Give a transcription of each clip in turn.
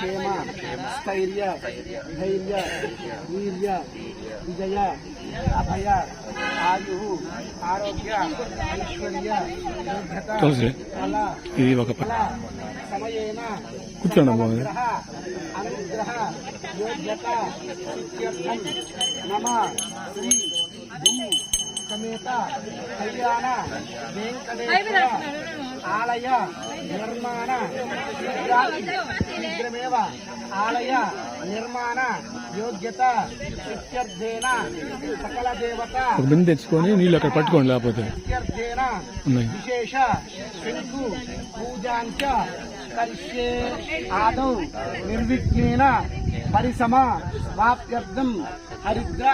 క్షేమ స్థైర్య ధైర్య వీర్య విజయ అభయ ఆయు ఆరోగ్య ఐశ్వర్య ఇది ఒక సమయేన కూర్చోండి. అనుగ్రహ యోగ్యత నమ శ్రీ సమేత కళ్యాణ వెంకటేశ్వర ఆలయ నిర్మాణ శీఘ్రమేవ ఆలయ నిర్మాణ యోగ్యత ఇత్యర్థేన సకల దేవత బిందె తెచ్చుకొని నీళ్ళు అక్కడ పట్టుకోండి లేకపోతే. ఇత్యర్థేన విశేష శంకు పూజాంచ కరిష్యే ఆదౌ నిర్విఘ్నేన పరిసమ వాప్యర్థం హరిద్ర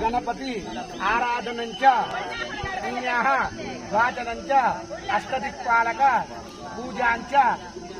గణపతి ఆరాధనంచ పుణ్యాః వాచనంచ అష్టదిక్పాలక పూజాంచ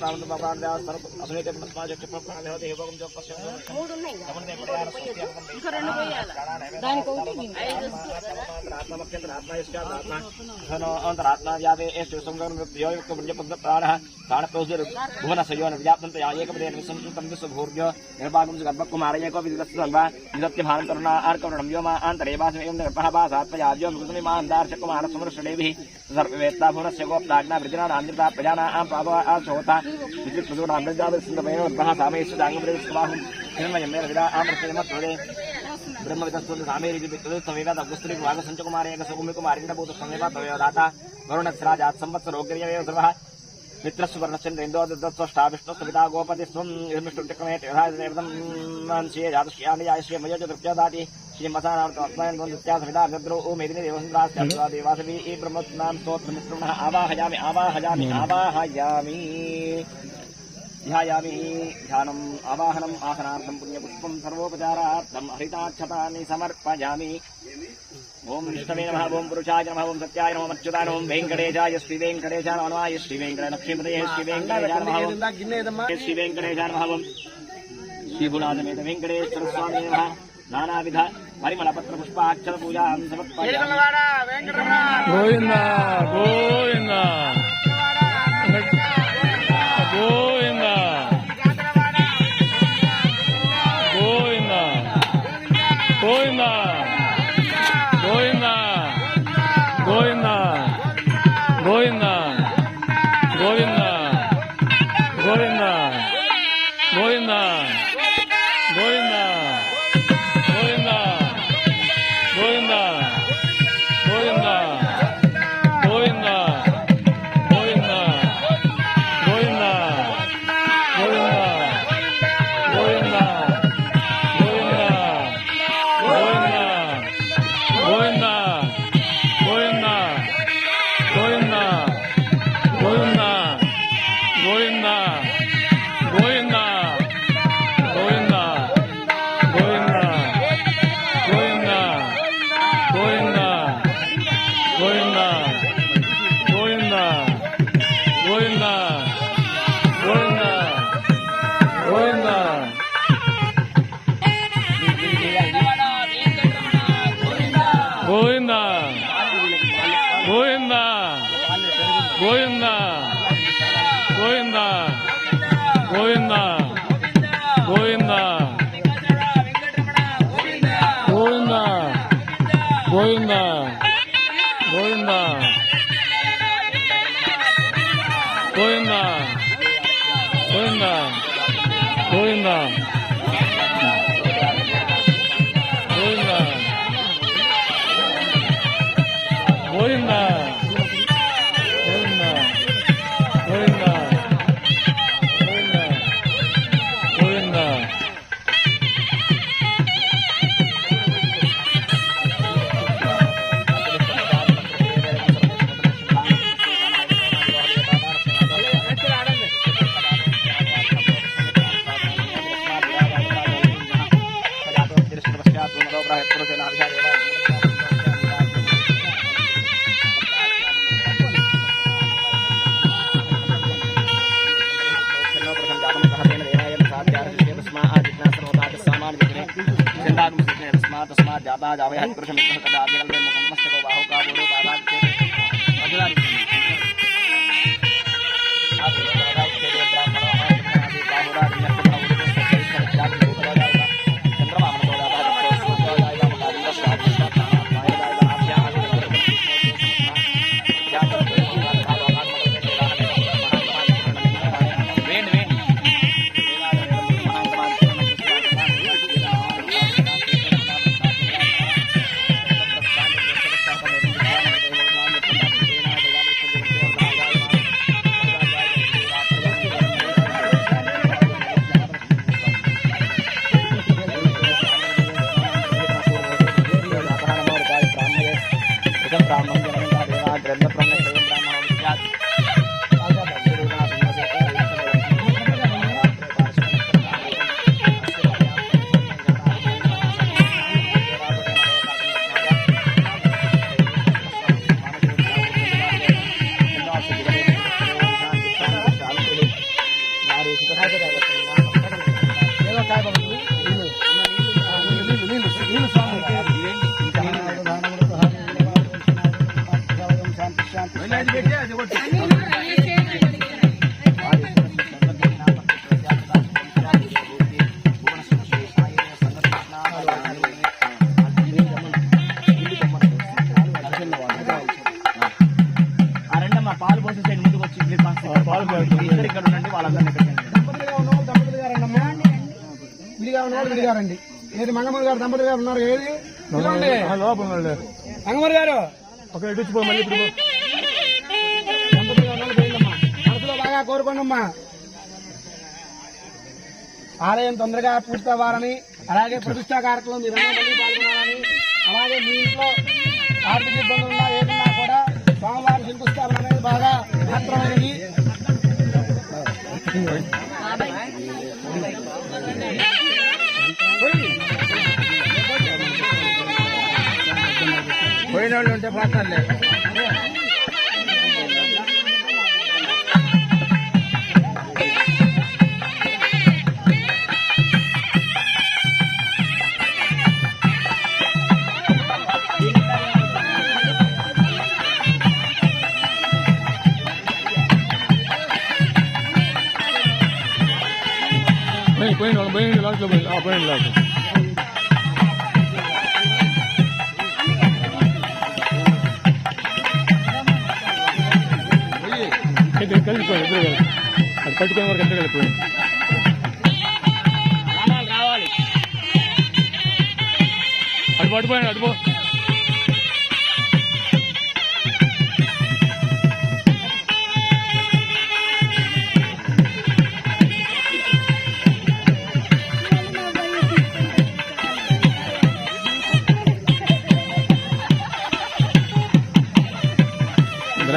प्राण बाबा ने आज सर्व अपने के मनस्मा जो कृपा प्राण देव देवगम जो पसंद है। मूड नहीं अपन ने बड़ा यार सोचिए दान को यार दान को उठी आत्मा मक्कन आत्मा इसका आत्मा धन अंतर आत्मा यावे एष संगम जो युक्त ब्रज पद प्राण पे प्रौजर भुवन सयोन व्याप्तंत या एक ब्रेन विसंतम विश्व भूर्ग्य निर्भागम गर्भ कुमार ये को विगत संवा नित्य भान करुणा अर्क वर्णम यो मा अंतरे वास एवं निर्पह वास जो यो में मानदार से कुमार समर समृष्टदेवी सर्ववेत्ता भुवन से गोप गोप्ताग्ना वृजना नामृता प्रजाना आम पावा सोता विद्युत्प्रसूनाब्रजावत्सन्दमयवर्पः हिरण्मयमेव विदा आमृतमत्वदे ब्रह्मविदस्तुल्य सामेरिजुपित्तवेदा तगुस्त्रीव वागसञ्चकुमारेण सौम्यकुमारिन्दभूत संवेदा तवेव दाता वरुणस्राजात् संवत्सरोग्रयवेव सर्वः मित्रस्वर्णचन्द्रेन्दोदत्तष्टाविष्णुस्विता गोपतिस्त्वं विष्णुटिक्रमे यथा जातुष्यानि जायश्रियमयो च तृप्यदाति श्रीमसानार्थमस्मयन् तो बन्धुस्यासविता शत्रु ओ मेदिनी देवसन्द्रास्य देवासवी ई ब्रह्मत्नां स्तोत्रमित्रुणः आवाहयामि आवाहयामि आवाहयामि ध्यायामि ध्यानम् आवाहनम् आसनार्थं ओम विष्णवे नमः ओम पुरुषाय नमः ओम सत्याय नमः अच्युताय नमः वेंकटेशाय श्री वेंकटेशाय नमः श्री वेंकटेश लक्ष्मीपतये श्री वेंकटेशाय श्री वेंकटेशाय नमः ओम। श्री गुणादमेत वेंकटेश्वर स्वामी नमः नानाविध పరిమళపత్ర పుష్పాక్షర పూజా Govinda Govinda. Govinda. Govinda. Govinda. Govinda. Govinda. Govinda. uh, Admiral Memo Kongmas, Tago Baho, Kaburo, Parag, Tito, ಬಹಾದರಾದ విడిగా ఉన్నవాళ్ళు విడిగారండి ఏది మంగమ్మడి గారు దంపతులు గారు ఉన్నారు ఏది? లోపల. మంగమ్మడి గారు. ఒక మళ్ళీ ఇప్పుడు మనసులో బాగా కోరుకోండి అమ్మా. ఆలయం తొందరగా పూర్తవ్వాలని అలాగే ప్రతిష్టా కార్యక్రమం మీరు మళ్ళీ పాల్గొనాలని అలాగే మీ ఇంట్లో ఆర్థిక ఇబ్బందులు ఉన్నా ఏదన్నా కూడా స్వామివారి శంకుస్థాపన అనేది బాగా మహత్తరమైనది. పోయిన వాళ్ళు ఉంటే పాత్రలే. లాస్ట్ ఇది కలిసిపోయింది ఇద్దరు కలిసి. అది పట్టుకునే వరకు ఇద్దరు కలిసిపోయింది అటు పట్టుపోయింది అటు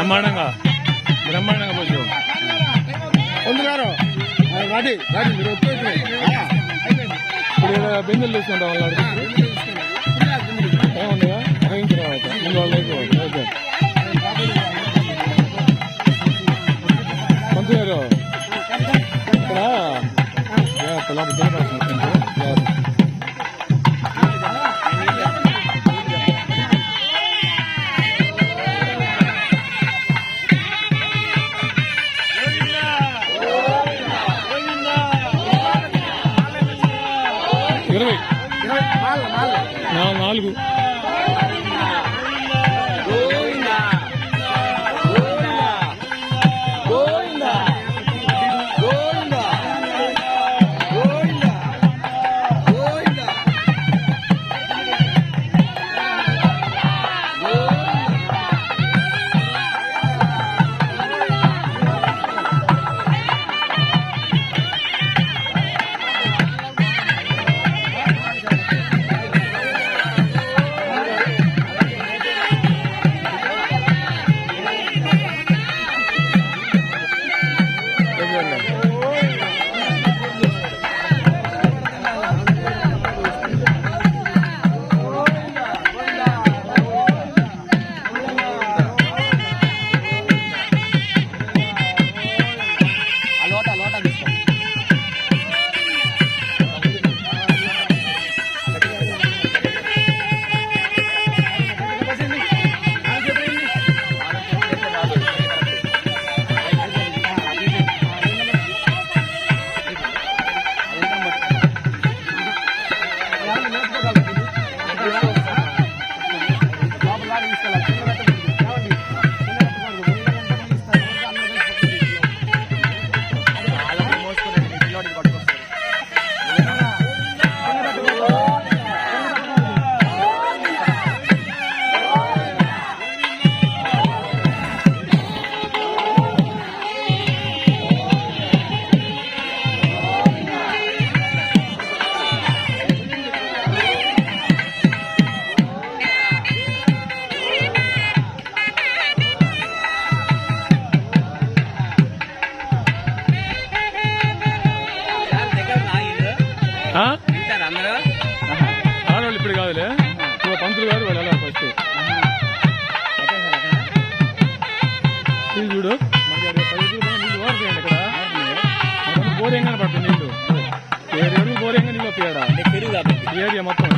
బ్రహ్మాండంగా బ్రహ్మాండంగా పోయి పొందుగారు రాడి రాడి మీరు ఇప్పుడు బిందెలు తీసుకుంటాం వాళ్ళు ఏముందిగా? అయిన తర్వాత. ముందు వాళ్ళు అయిపోవాలి ఓకే. మంత్రి గారు ఇక్కడ జాగ్రత్త, ఇరవై. నాలుగు. diaria, Mato.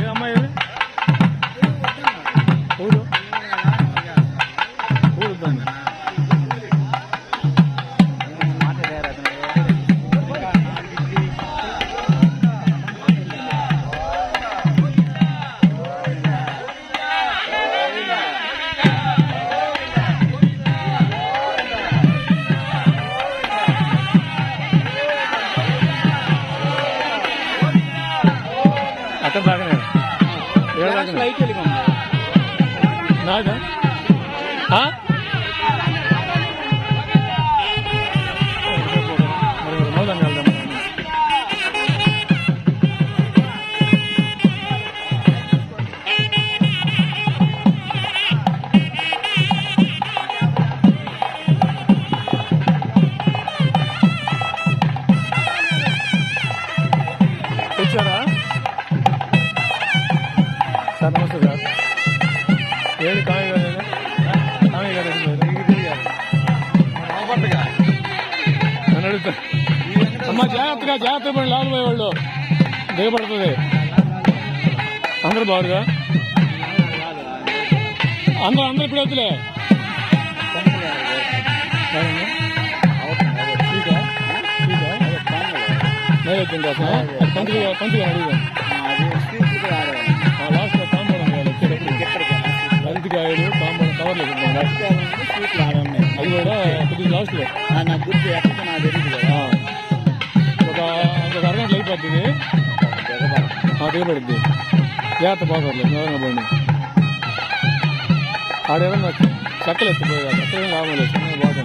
ఎక్కడ దాకా ఏడు దాకా లైట్ వెళ్ళి నాదా ನಮಸ್ತೆ ಅಮ್ಮ ಜಾತ್ರೆ ಜಾತ್ರೆ ಬಣ್ಣ ಲಾಲ್ ಬಾಯಿ ದೇವ ಬರ್ತದೆ ಅಂದ್ರೆ ಬಾರ್ಗ ಅಂದ್ರೆ ಅಂದ್ರೆ ಬಿಡೋದಿಲ್ಲ ಪಂಚ ಪಂಚ బంతికాయలు కాంపౌండ్ కవర్లు ఇద్దాం అది కూడా కొద్దిగా లాస్ట్ లో నాకు గుర్తు ఎక్కడ నాకు తెలియదు కదా ఆ. ఒక ఒక అరగంట అయిపోతుంది ఆ దిగబడుద్ది జాగ్రత్త బాగోట్లేదు ఎవరైనా బండి ఆడేమన్నా చెక్కలు ఎత్తిపోయేదా చెక్కలు లాభం లేదు బాగుంది